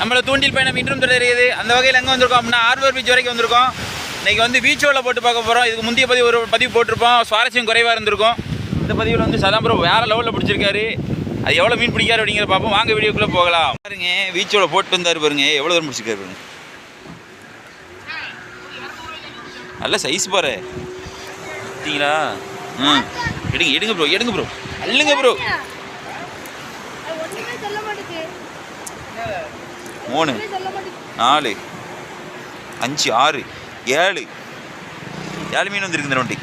நம்மளை தூண்டில் பயணம் இன்றும் தொடர்கிறது. அந்த வகையில் எங்கே வந்திருக்கோம் அப்படின்னா ஆர்வர் பீச் வரைக்கும் வந்திருக்கோம். இன்றைக்கி வந்து பீச் போட்டு பார்க்க போகிறோம் இதுக்கு முந்தைய பதிவு ஒரு பதிவு போட்டிருப்போம். சுவாரஸ்யம் குறைவாக இருந்திருக்கும். இந்த பதிவில் வந்து சதாம்பரம் வேறு லெவலில் பிடிச்சிருக்காரு. அது எவ்வளோ மீன் பிடிக்காரு அப்படிங்கிற பார்ப்போம். வாங்க வீடியோக்குள்ளே போகலாம். பாருங்க பீச்சோட போட்டு வந்தார் பாருங்க. எவ்வளோ தூரம் பிடிச்சிருக்காரு பாருங்க. நல்ல சைஸ் பாரு. பார்த்தீங்களா? ம் எடுங்க எடுங்க ப்ரோ எடுங்க ப்ரோ அல்லுங்க ப்ரோ அது ஒண்ணுமே சொல்ல மாட்டேங்குது. மூணு நாலு அஞ்சு ஆறு ஏழு. ஏழு மீன் வந்துருக்கு இந்த வண்டி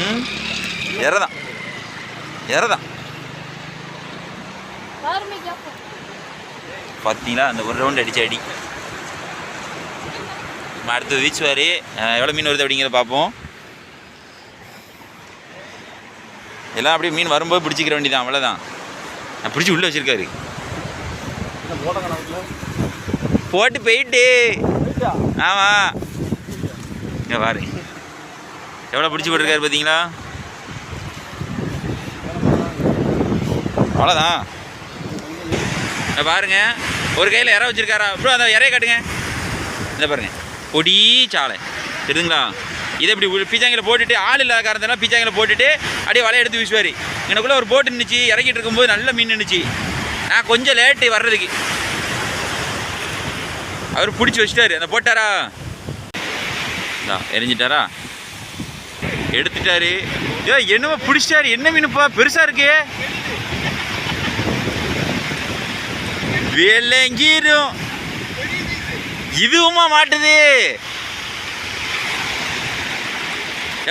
ம் இறதான் இறதான் பார்த்தீங்களா அந்த ஒரு ரவுண்ட் அடிச்சு அடி. நம்ம அடுத்தது வீச்சுவார் எவ்வளோ மீன் வருது அப்படிங்கிறத பார்ப்போம். எல்லாம் அப்படியே மீன் வரும்போது பிடிச்சிக்கிற வேண்டியதான் அவ்வளோதான் நான் பிடிச்சி உள்ளே வச்சிருக்காரு. போட்டு போயிட்டு. ஆமாம் இங்கே பாரு. எவ்வளோ பிடிச்சி போட்டிருக்காரு பார்த்தீங்களா? அவ்வளோதான். இங்க பாருங்க. ஒரு கையில் இற வச்சிருக்காரா? ப்ரோ அந்த இறைய காட்டுங்க. இந்த பாருங்க. பொடி சாலை. தெரியுதுங்களா? இதை இப்படி பீச்சாங்கில போட்டுட்டு ஆள் இல்லாத காரணத்தினால பீச்சாங்கில போட்டுட்டு அப்படியே வலையை எடுத்து வீசுவார். எனக்குள்ளே ஒரு போட்டு நின்றுச்சு இறக்கிட்டு இருக்கும்போது நல்ல மீன் நின்றுச்சு நான் கொஞ்சம் லேட்டு வர்றதுக்கு. அவர் பிடிச்சி வச்சிட்டாரு. அந்த போட்டாரா எரிஞ்சிட்டாரா? எடுத்துட்டாரு. ஏ என்னவோ பிடிச்சிட்டாரு. என்ன மீனுப்பா? பெருசாக இருக்கே. விளங்கிரும் இதுவுமா மாட்டுது.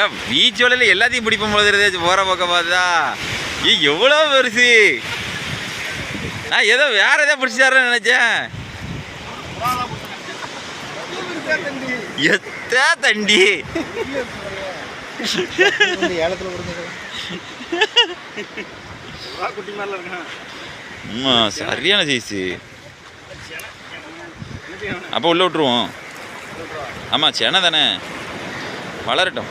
ஏன் பீச்சோலையில் எல்லாத்தையும் பிடிப்போம் போது போகிற பக்கம் பார்த்தா ஏ எவ்வளோ பெருசு. நான் ஏதோ வேற ஏதோ பிடிச்சாருன்னு நினச்சேன். எத்த தண்டி. ஆமா சரியான சைஸு அப்போ உள்ள விட்டுருவோம். ஆமாம் சென தானே. வளரட்டும்.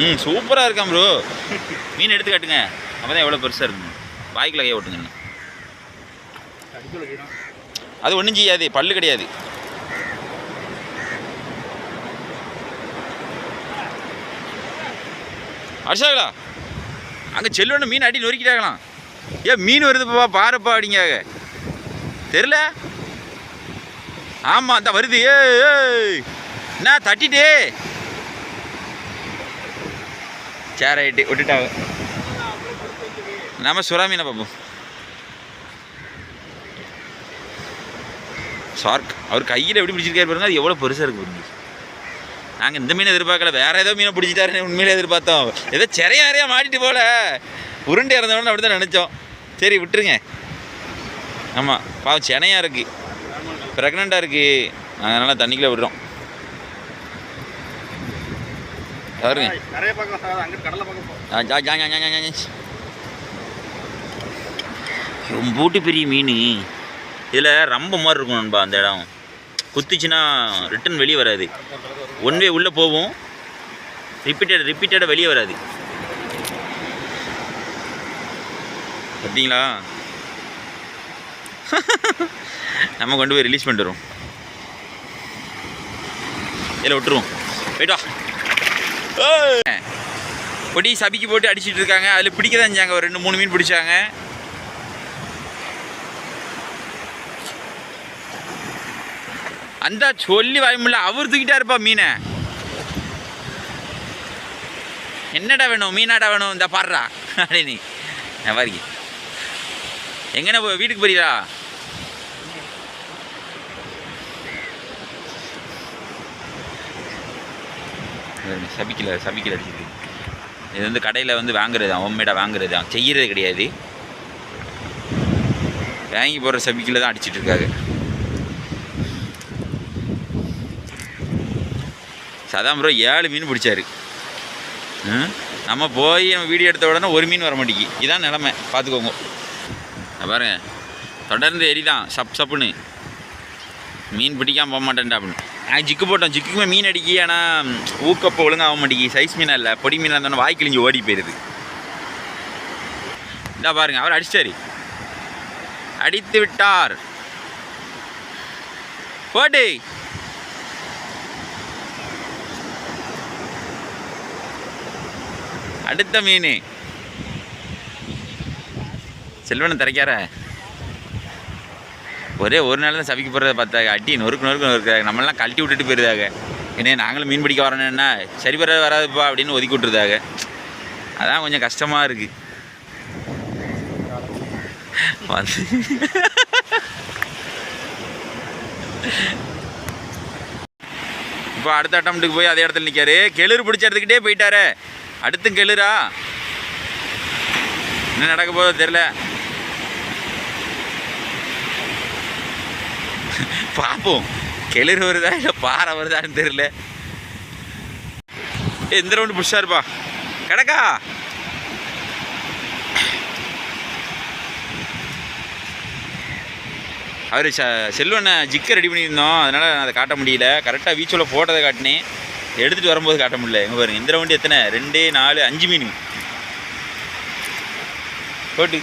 ம் சூப்பராக இருக்கான் ப்ரோ மீன் எடுத்து காட்டுங்க. அப்போ தான் எவ்வளோ பெருசாக இருக்கும் வாய்க்குள்ள கையை ஓட்டுங்க. அது ஒன்றும் செய்யாது. பல்லு கிடையாது. அடிச்சாங்களா அங்கே செல்வன்னு மீன் அடி நொறுக்கிட்டாங்களாம். ஏன் மீன் வருதுப்பா பாருப்பா அப்படிங்காக தெரில ஆமாம் அந்த வருது. ஏ ஏய். என்ன தட்டிட்டே. சேர் ஆகிட்டு விட்டுட்டாங்க. நம்ம சுறா மீனை பார்ப்போம்? ஷார்க் அவர் கையில் எப்படி பிடிச்சிருக்காரு பாருங்க அது எவ்வளோ பெருசாக இருக்கு பாருங்க. நாங்கள் இந்த மீனை எதிர்பார்க்கல வேறு ஏதோ மீனை பிடிச்சிட்டாருன்னு உண்மையிலே எதிர்பார்த்தோம். ஏதோ சிறைய நிறையா மாட்டிட்டு போல. உருண்டை இறந்தவொடனே அப்படி தான் நினச்சோம். சரி விட்டுருங்க. ஆமாம் பாவம் செனையாக இருக்குது ப்ரெக்னெண்ட்டாக இருக்குது அதனால் தண்ணிக்குள்ளே விடுறோம். பாருங்க நிறைய பக்கம் அங்கிட்டு கடலை பக்கம். ரொம்பூட்டு பெரிய மீன். இதில் ரம்ப மாதிரி இருக்கும் நண்பா அந்த இடம். குத்துச்சுன்னா ரிட்டன் வெளியே வராது. ஒன் வே உள்ளே போகும் ரிப்பீட்டட் ரிப்பீட்டடாக வெளியே வராது. பார்த்தீங்களா நம்ம கொண்டு போய் ரிலீஸ் பண்ணிட்டு வரோம் இதில் விட்டுருவோம். போயிட்டு வா. பொடி சபிக்கு போட்டு அடிச்சிட்டு இருக்காங்க. அதில் பிடிக்க தான் செஞ்சாங்க. ஒரு ரெண்டு மூணு மீன் பிடிச்சாங்க. அந்த சொல்லி வாய்மில்ல அவர் தூக்கிட்டா இருப்பா மீனை. என்னடா வேணும்? மீனாடா வேணும்? இந்த பாடுறா அப்படின்னு நான் பாருங்க. எங்கண்ணா போ? வீட்டுக்கு போறீங்களா? சபிக்கல சபிக்கல அடிச்சிருக்கு இது வந்து கடையில் வந்து வாங்குறது ஹோம்மேடாக வாங்குறது தான் செய்கிறது கிடையாது. வாங்கி போடுற சபிக்கில் தான் அடிச்சிட்டு இருக்காங்க சதாம் ப்ரோ ஏழு மீன் பிடிச்சாரு. ம்? நம்ம போய் நம்ம வீடியோ எடுத்த உடனே ஒரு மீன் வர மாட்டேங்கி இதான் நிலமை. பார்த்துக்கோங்க. பாருங்கள் தொடர்ந்து எரிதான். சப் சப்புன்னு. மீன் பிடிக்காம போக மாட்டேன்டா அப்படின்னு. நான் ஜிக்கு போட்டோம். ஜிக்குமே மீன் அடிக்கி ஆனால் ஊக்கப்போ ஒழுங்காக ஆக மாட்டேங்கி. சைஸ் மீனாக இல்லை. பொடி மீனாக இருந்தோன்னா வாய் கிழிஞ்சு ஓடி போயிடுது இந்தா பாருங்க அவர் அடிச்சிட்டாரு அடித்து விட்டார். போட்டு அடுத்த மீன். செல்வனை திரைக்கார ஒரே ஒரு நாள் தான் சபிக்க போகிறத பார்த்தாங்க. அடி நொறுக்கு நொறுக்கு நொறுக்குறாங்க. நம்மளாம் கழட்டி விட்டுட்டு போயிருந்தாங்க என்ன நாங்களும் மீன் பிடிக்க வரணும்னா சரி வர வராதுப்பா அப்படின்னு ஒதுக்கி விட்டுருந்தாங்க. அதான் கொஞ்சம் கஷ்டமாக இருக்குது வந்து இப்போ அடுத்த அட்டம்ப்ட்டுக்கு போய் அதே இடத்துல நிற்காரு கெளுரு பிடிச்ச இடத்துக்கிட்டே போயிட்டாரே. அடுத்தும் கெளுரா? என்ன நடக்க போதோ தெரில பார்ப்போம் கெளுரு வருதா இல்லை பாறை வருதான்னு தெரில எந்த இந்த ரவுண்டு பிடிச்சாருப்பா இருப்பா. கிடக்கா அவர் ச செல்வனை ஜிக்கை ரெடி பண்ணியிருந்தோம். அதனால் நான் அதை காட்ட முடியல. கரெக்டாக வீச்சோல போட்டதை காட்டினேன். எடுத்துகிட்டு வரும்போது காட்ட முடியல. எங்கே பாருங்க இந்த ரவுண்டு எத்தனை? ரெண்டு நாலு அஞ்சு மீன். போட்டு.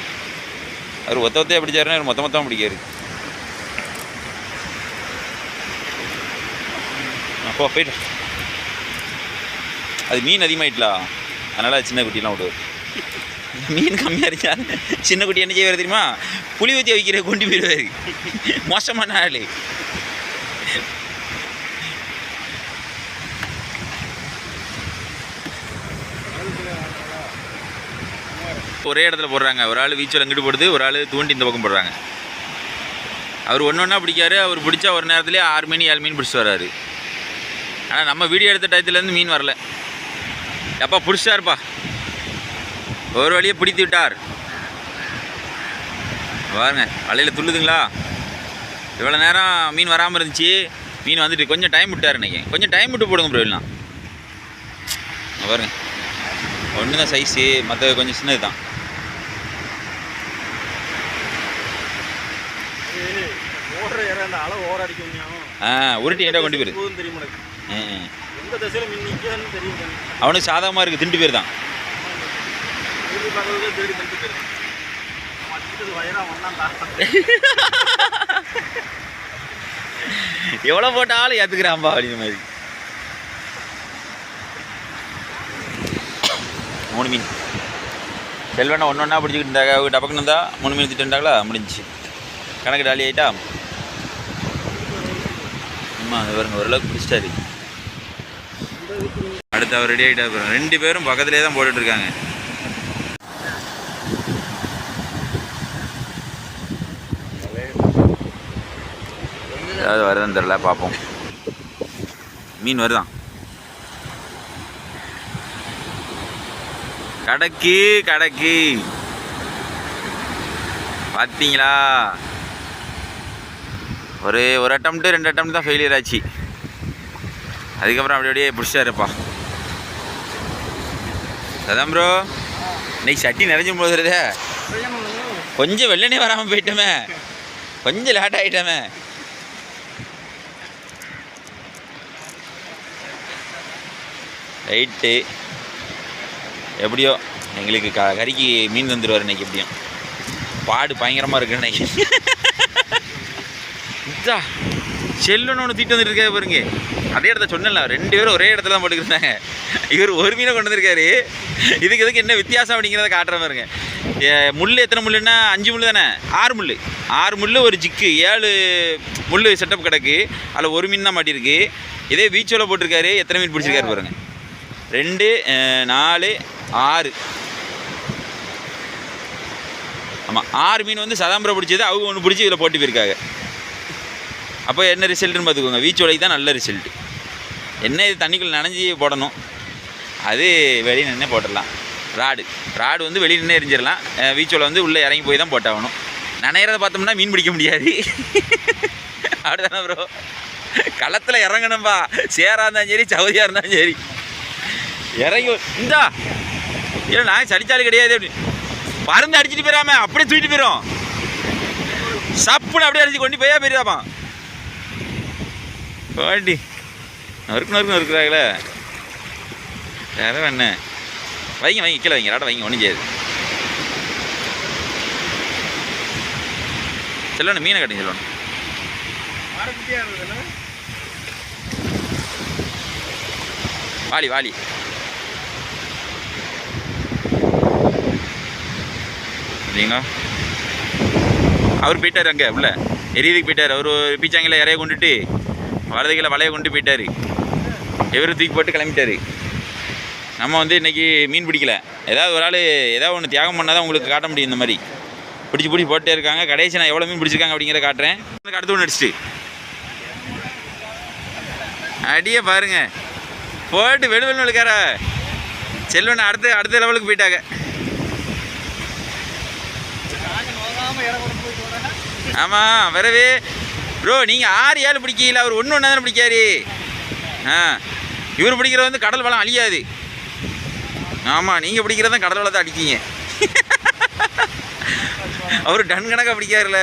அவர் ஒத்த ஒத்தையாக பிடிச்சாருன்னா அவர் மொத்த மொத்தமாக பிடிக்காரு. போ போயிட்டு அது மீன் அதிகமாகிட்டலா அதனால் சின்ன குட்டிலாம் விடுவார் மீன் கம்மியாக இருந்தா சின்ன குட்டி என்ன செய்வார் தெரியுமா? புளி ஊற்றி வைக்கிற கொண்டு போயிடுவார். மோசமான ஆள். ஒரே இடத்துல போடுறாங்க. ஒரு ஆள் வீச்சல் அங்கிட்டு போடுது ஒரு ஆள் தூண்டி இந்த பக்கம் போடுறாங்க. அவர் ஒன்று ஒன்றா பிடிக்காரு. அவர் பிடிச்சா ஒரு நேரத்துலேயே ஆறு மீன் ஏழு மீன் பிடிச்சிட்டு வர்றாரு. ஆனால் நம்ம வீடியோ எடுத்த டயத்துலேருந்து மீன் வரல. எப்பா பிடிச்சாருப்பா ஒரு வழியை பிடித்து விட்டார். பாருங்க வலையில் துள்ளுதுங்களா? இவ்வளோ நேரம் மீன் வராமல் இருந்துச்சு. மீன் வந்துட்டு கொஞ்சம் டைம் விட்டார் இன்னைக்கு. கொஞ்சம் டைம் விட்டு போடுங்க ப்ரோ இல்லைனா பாருங்க. ஒன்று தான் சைஸு மற்ற கொஞ்சம் சின்னது தான். ஆ உருட்டி ஏட்டா கொண்டு போயிரு. எந்த திசையில மின் நிற்கிறதுன்னு தெரியும். அவனுக்கு சாதகமாக இருக்குது திண்டு பேர் தான். தேடி எவ்வளோ போட்டாலும் ஏற்றுக்கிறான்பா அப்படிங்கிற மாதிரி. மூணு மீன். செல்வனை ஒன்று ஒன்றா பிடிச்சிக்கிட்டு இருந்தாங்க டபக்குன்னு இருந்தா மூணு மீன் திட்டுண்டாங்களா முடிஞ்சுச்சு. கணக்கு டாலி ஆயிட்டா? ஆமாம் அது பாருங்க ஓரளவுக்கு பிடிச்சிட்டாரு. அடுத்து அவர் ரெடி ஆகிட்டா போகிறோம் ரெண்டு பேரும் பக்கத்துலேயே தான் போட்டுட்டு இருக்காங்க ஏதாவது வருதுன்னு தெரில பார்ப்போம். மீன் வருதான் கடைக்கு கடைக்கு. பார்த்தீங்களா? ஒரு ஒரு அட்டம்ப்ட்டு ரெண்டு அட்டம் தான் ஃபெயிலியர் ஆச்சு. அதுக்கப்புறம் அப்படி அப்படியே பிடிச்சாருப்பா. அதான் ப்ரோ இன்னைக்கு சட்டி நிறைஞ்சு போதுறதே கொஞ்சம் வெள்ளனே வராமல் போயிட்டோமே. கொஞ்சம் லேட் ஆகிட்டோமே ரைட்டு எப்படியோ எங்களுக்கு க கறிக்கு மீன் தந்துடுவார் இன்னைக்கு எப்படியும். பாடு பயங்கரமாக இருக்கு இன்னைக்கு இதா செல்லுன்னு ஒன்று தீட்டு வந்துட்டு இருக்காரு பாருங்க. அதே இடத்த சொன்னல ரெண்டு பேரும் ஒரே இடத்துல தான் போட்டுக்கிருந்தாங்க இவர் ஒரு மீனை கொண்டு வந்திருக்காரு. இதுக்கு இதுக்கு என்ன வித்தியாசம் அப்படிங்கிறத காட்டுற பாருங்க. முள் எத்தனை முள்ளுன்னா அஞ்சு முள் தானே? ஆறு முள் ஆறு முள் ஒரு ஜிக்கு. ஏழு முள் செட்டப் கிடக்கு. அதில் ஒரு மீன் தான் மாட்டியிருக்கு. இதே பீச்சோவில் போட்டிருக்காரு. எத்தனை மீன் பிடிச்சிருக்காரு பாருங்க. ரெண்டு நாலு ஆறு. ஆமாம் ஆறு மீன் வந்து சதாம்பரம் பிடிச்சது அவங்க ஒன்று பிடிச்சி இதில் போட்டு போயிருக்காங்க. அப்போ என்ன ரிசல்ட்டுன்னு பார்த்துக்கோங்க. வீச்சோலைக்கு தான் நல்ல ரிசல்ட்டு என்ன இது தண்ணிக்குள்ளே நனைஞ்சி போடணும். அது வெளியே நின்று போட்டுடலாம். ராடு. ராடு வந்து வெளியே நின்று எரிஞ்சிடலாம். வீச்சோலை வந்து உள்ளே இறங்கி போய் தான் போட்டாகணும். நனையிறத பார்த்தோம்னா மீன் பிடிக்க முடியாது. அப்படிதானே ப்ரோ களத்தில் இறங்கணும்பா. சேராக இருந்தாலும் சரி சவுதியாக இருந்தாலும் சரி. இறங்கி இந்தா. இல்லை நான் சடிச்சாலும் கிடையாது. அப்படி பறந்து அடிச்சிட்டு போயிடாம அப்படியே தூக்கிட்டு போயிடும் சப்புன்னு அப்படியே அடிச்சு கொண்டு போயா போயிடாமா பாட்டி. நறுக்கு நறுக்கு நறுக்குறாங்களே. வேற என்ன வைங்க வைங்க கீழே வைங்க ராட்டை வைங்க ஒன்றும் செய்யாது. செல்லணும் மீனை கட்டுங்க செல்லணும் வாலி வாலி. சரிங்களா அவர் போயிட்டார் அங்கே உள்ள. எரியதுக்கு போயிட்டார். அவர் பீச்சாங்கில இறைய கொண்டுட்டு வலதுகளை வலையை கொண்டு போயிட்டார். எவரும் தூக்கி போட்டு கிளம்பிட்டாரு. நம்ம வந்து இன்றைக்கி மீன் பிடிக்கல. ஏதாவது ஒரு ஆள் ஏதாவது ஒன்று தியாகம் பண்ணால் தான் உங்களுக்கு காட்ட முடியும் இந்த மாதிரி. பிடிச்சி பிடிச்சி போட்டே இருக்காங்க. கடைசி நான் எவ்வளோ மீன் பிடிச்சிருக்காங்க அப்படிங்கிறத காட்டுறேன். அடுத்து ஒன்று அடிச்சுட்டு. அடியே பாருங்க. போட்டு வெளுவெளு வெளுக்கார செல்வன் அடுத்த அடுத்த லெவலுக்கு போயிட்டாங்க. ஆமாம் வரவே ப்ரோ நீங்கள் ஆறு ஏழு பிடிக்கல அவர் ஒன்று ஒன்றா தானே பிடிக்காரு? ஆ. இவர் பிடிக்கிறது வந்து கடல் வளம் அழியாது. ஆமாம் நீங்கள் பிடிக்கிறது தான் கடல் வளத்தை அடிக்கீங்க அவர் டன் கணக்காக பிடிக்காருல.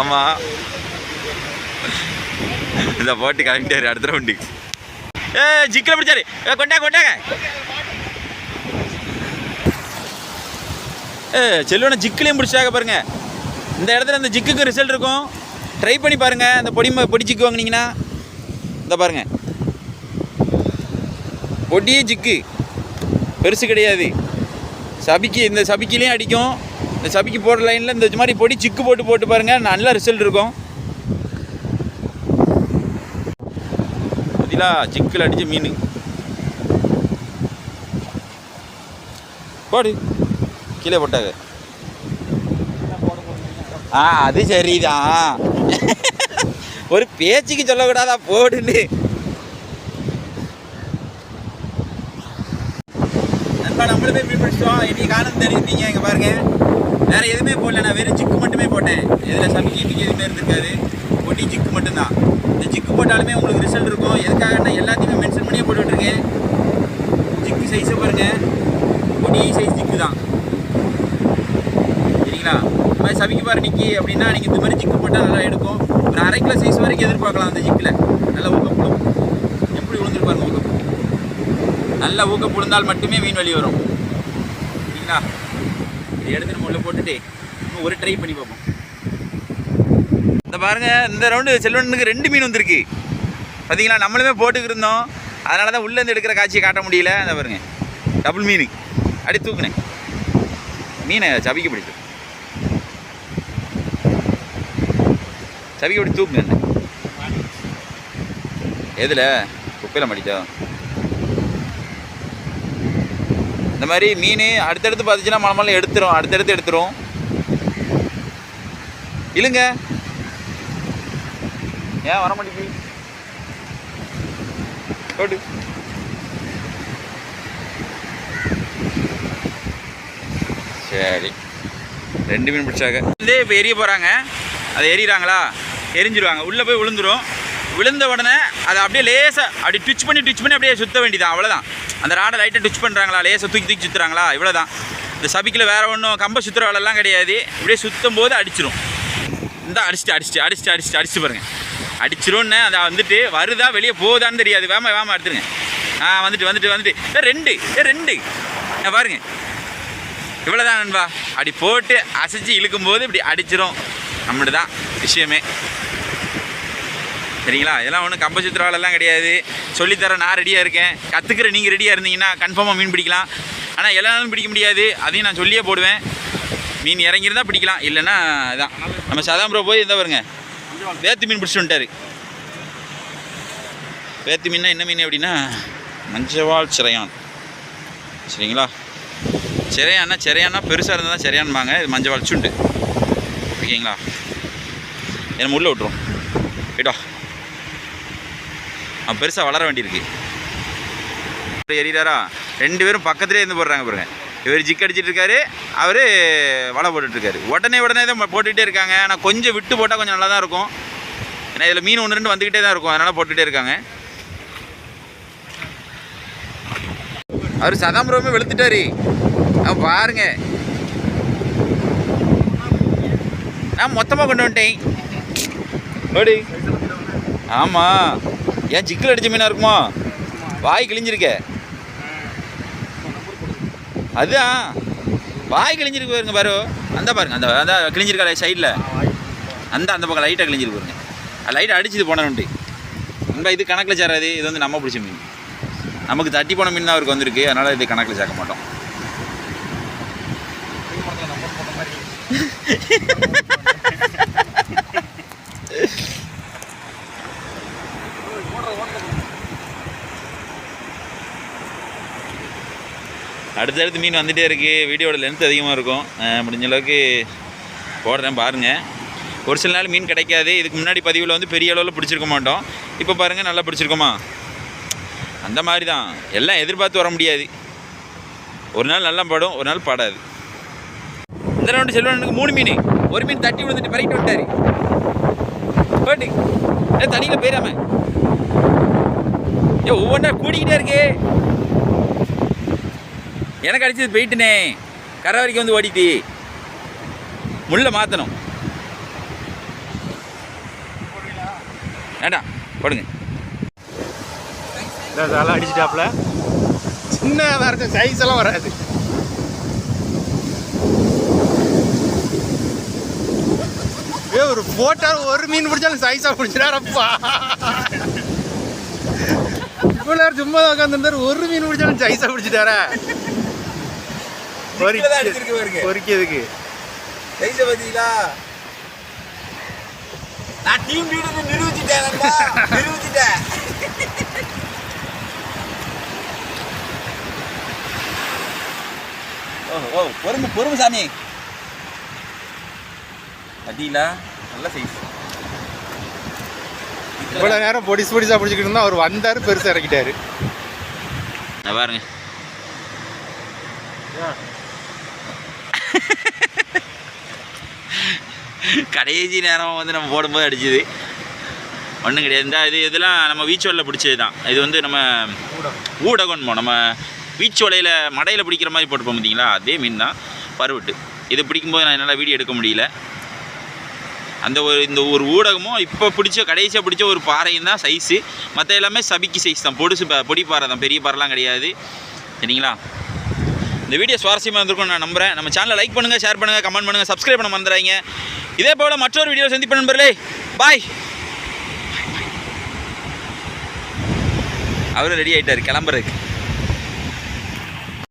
ஆமாம் இந்த போட்டு கிளம்பிட்டாரு அடுத்த ரவுண்டு ஏ ஜிக்கில் பிடிச்சாரு. ஏ கொண்டாங்க ஏ செல்வனை ஜிக்கிலையும் பிடிச்சாங்க பாருங்கள் இந்த இடத்துல இந்த ஜிக்குக்கு ரிசல்ட் இருக்கும். ட்ரை பண்ணி பாருங்கள் அந்த பொடி ம- பொடி ஜிக்கு வாங்கினீங்கன்னா இந்த பாருங்கள் பொடியே ஜிக்கு. பெருசு கிடையாது. சபிக்கு இந்த சபிக்கிலையும் அடிக்கும். இந்த சபிக்கு போடுற லைனில் இந்த மாதிரி பொடி சிக்கு போட்டு போட்டு பாருங்கள் நல்ல ரிசல்ட் இருக்கும். பார்த்தீங்களா சிக்கில் அடித்த மீன். போடு. கீழே போட்டாங்க. ஆ அது சரிதான். ஒரு பேச்சுக்கு சொல்லக்கூடாதா? போடுன்னு. நண்பா போய் மீன் பிடிச்சிட்டோம். இன்னைக்கு காலம் தெரிவித்தீங்க இங்கே பாருங்க. வேற எதுவுமே போடல. நான் வெறும் சிக்கு மட்டுமே போட்டேன். இதில் சமைக்கி எதுவுமே இருந்திருக்காது. ஒட்டி ஜிக்கு மட்டும்தான். இந்த ஜிக்கு போட்டாலுமே உங்களுக்கு ரிசல்ட் இருக்கும். எதுக்காக நான் எல்லாத்தையுமே மென்ஷன் பண்ணியே போட்டுட்ருக்கேன் ஜிக்கு சைஸை பாருங்க. பொடி சைஸ் ஜிக்கு தான் சரிங்களா? மாதிரி சவிக்கு பாரு நிக்கி அப்படின்னா நீங்கள் இந்த மாதிரி ஜிக்கு போட்டால் நல்லா எடுக்கும். ஒரு அரை கிலோ சைஸ் வரைக்கும் எதிர்பார்க்கலாம் அந்த ஜிக்கில் நல்லா ஊக்கப்படும் எப்படி விழுந்துருப்பாருங்க ஊக்கம். நல்லா ஊக்கம் விழுந்தால் மட்டுமே மீன் வலி வரும். சரிங்களா? இது எடுத்து நம்ம உள்ள போட்டுட்டு இன்னும் ஒரு ட்ரை பண்ணி பார்ப்போம். இந்த பாருங்க இந்த ரவுண்டு செல்வனுக்கு ரெண்டு மீன் வந்திருக்கு. பார்த்தீங்களா நம்மளுமே போட்டுக்கு இருந்தோம். அதனால தான் உள்ளேருந்து எடுக்கிற காட்சியை காட்ட முடியல. அந்த பாருங்க டபுள் மீன். அடி தூக்குனேன். மீனை சபிக்க பிடிக்கும். சவிக்கு அப்படி தூக்கு என்ன எதில்? குப்பையில் மாட்டிட்டா இந்த மாதிரி மீன் அடுத்தடுத்து பார்த்துச்சுன்னா மலமலம் எடுத்துரும் அடுத்தடுத்து எடுத்துரும். இல்லைங்க ஏன் வர மாட்டேங்குது? போட்டு சரி. ரெண்டு மீன் பிடிச்சாங்க. வந்து இப்போ எரிய போகிறாங்க அதை எரியிறாங்களா? எரிஞ்சிருவாங்க. உள்ளே போய் விழுந்துடும் விழுந்த உடனே அதை அப்படியே லேசாக அப்படி ட்விச் பண்ணி ட்விச் பண்ணி அப்படியே சுற்ற வேண்டியதான் அவ்வளோதான் அந்த ராடை லைட்டை ட்விச் பண்ணுறாங்களா லேசாக தூக்கி தூக்கி சுற்றுறாங்களா இவ்வளோதான் இந்த சபிக்கில் வேறு ஒன்றும் கம்ப சுற்றுற வேலைலாம் கிடையாது. இப்படியே சுற்றும் போது அடிச்சிரும். இந்த அடிச்சுட்டு அடிச்சுட்டு அடிச்சுட்டு அடிச்சுட்டு அடிச்சு பாருங்கள் அடிச்சிரும்னு அதை வந்துட்டு வருதா வெளியே போகுதான்னு தெரியாது. வேமா வேமா எடுத்துருங்க. ஆ வந்துட்டு வந்துட்டு வந்துட்டு. ஏ ரெண்டு ஏ ரெண்டு. பாருங்க. இவ்வளோதான் நண்பா. அப்படி போட்டு அசைச்சு இழுக்கும்போது இப்படி அடிச்சிரும். நம்மளுக்கு தான் விஷயமே. சரிங்களா? இதெல்லாம் ஒன்றும் கம்ப கிடையாது. சொல்லித்தர நான் ரெடியாக இருக்கேன். கற்றுக்கிற நீங்கள் ரெடியாக இருந்தீங்கன்னா கன்ஃபார்மாக மீன் பிடிக்கலாம். ஆனால் எல்லா நாளும் பிடிக்க முடியாது. அதையும் நான் சொல்லியே போடுவேன். மீன் இறங்கியிருந்தா பிடிக்கலாம். இல்லைன்னா இதான் நம்ம சதாம்பரம் போய் இருந்தால் பாருங்க. வேத்து மீன் பிடிச்சிட்டு வந்துட்டார். வேத்து மீன்னா என்ன மீன் அப்படின்னா மஞ்சவாள் சிறையான். சரிங்களா? சிறையானா சிறையானா பெருசாக இருந்தால் தான் சிறையான்பாங்க. இது மஞ்சவாள் சுண்டு. ஓகேங்களா என்ன உள்ளே விட்ருவோம் போய்ட்டா அவன் பெருசாக வளர வேண்டியிருக்கு. எறிகிறாரா ரெண்டு பேரும் பக்கத்துலேயே இருந்து போடுறாங்க பாருங்க. இவர் ஜிக் அடிச்சிட்டு இருக்காரு அவர் வலை போட்டுட்ருக்காரு உடனே உடனே தான் போட்டுக்கிட்டே இருக்காங்க. ஆனால் கொஞ்சம் விட்டு போட்டால் கொஞ்சம் நல்லா தான் இருக்கும். ஏன்னா இதில் மீன் ஒன்று ரெண்டு வந்துக்கிட்டே தான் இருக்கும். அதனால் போட்டுகிட்டே இருக்காங்க. அவர் சதாம்பரமே வெளுத்துட்டாரு. அவன் பாருங்க நான் மொத்தமாக கொண்டு வந்துட்டேன். ஓடி ஆமாம் ஏன் ஜிக்கில் அடிச்ச மீனாக இருக்குமா? வாய் கிழிஞ்சிருக்க. அதான் வாய் கிழிஞ்சிருக்கு பாருங்க பாரு. அந்த பாருங்க அந்த அந்த கிழிஞ்சிருக்கா சைடில் அந்த அந்த பக்கம் லைட்டாக கிழிஞ்சிருக்கு பாருங்க. லைட்டாக அடிச்சது போனோன்ட்டு நம்ம இது கணக்கில் சேராது இது வந்து நம்ம பிடிச்ச மீன். நமக்கு தட்டி போன மீன் தான் அவருக்கு வந்திருக்கு. அதனால் இது கணக்கில் சேர்க்க மாட்டோம் மீன் மரத்தில் நம்பர் போட்ட மாதிரி அடுத்தடுத்து மீன் வந்துகிட்டே இருக்குது வீடியோட லென்த் அதிகமாக இருக்கும். அஹ் முடிஞ்ச அளவுக்கு போடுறேன் பாருங்கள் ஒரு சில நாள் மீன் கிடைக்காது. இதுக்கு முன்னாடி பதிவில் வந்து பெரிய அளவில் பிடிச்சிருக்க மாட்டோம். இப்போ பாருங்கள் நல்லா பிடிச்சிருக்கோமா? அந்த மாதிரி தான் எல்லாம் எதிர்பார்த்து வர முடியாது. ஒரு நாள் நல்லா படும் ஒரு நாள் படாது. இந்த ரவுண்டு செல்வனுக்கு மூணு மீன். ஒரு மீன் தட்டி விழுந்துட்டு பறக்கிட்டு விட்டாரு போட்டு ஏ தண்ணியில் போயிடாம. ஏ ஒவ்வொன்றா கூடிக்கிட்டே இருக்கே. எனக்கு அடிச்சது போயிட்டுனே கரை வரைக்கும் வந்து ஓடிட்டு. முள்ள மாற்றணும் வேண்டாம் போடுங்க. அதெல்லாம் அடிச்சிட்டாப்ல. சின்னதாக இருக்கும் சைஸ் எல்லாம் வராது. ஏ ஒரு போட்டா ஒரு மீன் பிடிச்சாலும் சைஸா பிடிச்சிடாரப்பா இவ்வளோ சும்மா உட்காந்துருந்தாரு ஒரு மீன் பிடிச்சாலும் சைஸா பிடிச்சிட்டாரா. பொறிக்கிறதுக்கு. கைஸை பார்த்தீங்களா நான் டீம் லீடர் நிரூபிச்சிட்டேன் நிரூபிச்சிட்டேன். ஓ ஓ பொறுமை பொறுமை சாமி. பார்த்தீங்களா நல்ல சைஸ் இவ்வளோ நேரம் பொடிசு பொடிசா பிடிச்சிக்கிட்டு இருந்தா அவர் வந்தாரு பெருசா இறக்கிட்டாரு. பாருங்க. கடைசி நேரம் வந்து நம்ம போடும்போது அடிச்சுது. ஒன்றும் கிடையாது. இந்த இது இதெல்லாம் நம்ம வீச்சோலில் பிடிச்சது தான் இது வந்து நம்ம ஊடகம்னு நம்ம வீச்சோலையில் மடையில் பிடிக்கிற மாதிரி போட்டுப்போம் பார்த்தீங்களா அதே மீன் தான் பருவட்டு. இது பிடிக்கும்போது நான் என்னால் வீடியோ எடுக்க முடியல. அந்த ஒரு இந்த ஒரு ஊடகமும் இப்போ பிடிச்ச கடைசியாக பிடிச்ச ஒரு பாறையும் தான் சைஸு மற்ற எல்லாமே சபிக்கு சைஸ் தான். பொடிசு பொடி பாறை தான். பெரிய பாறைலாம் கிடையாது. சரிங்களா? இந்த வீடியோ சுவாரஸ்யமாக இருந்திருக்கும் நான் நம்புகிறேன் நம்ம சேனலை லைக் பண்ணுங்கள் ஷேர் பண்ணுங்கள் கமெண்ட் பண்ணுங்கள் சப்ஸ்கிரைப் பண்ண மறந்துடாங்க இதே போல் மற்றொரு வீடியோ சந்திப்பேன் நண்பர்களே. பாய் அவரும் ரெடி ஆகிட்டார் கிளம்புறதுக்கு.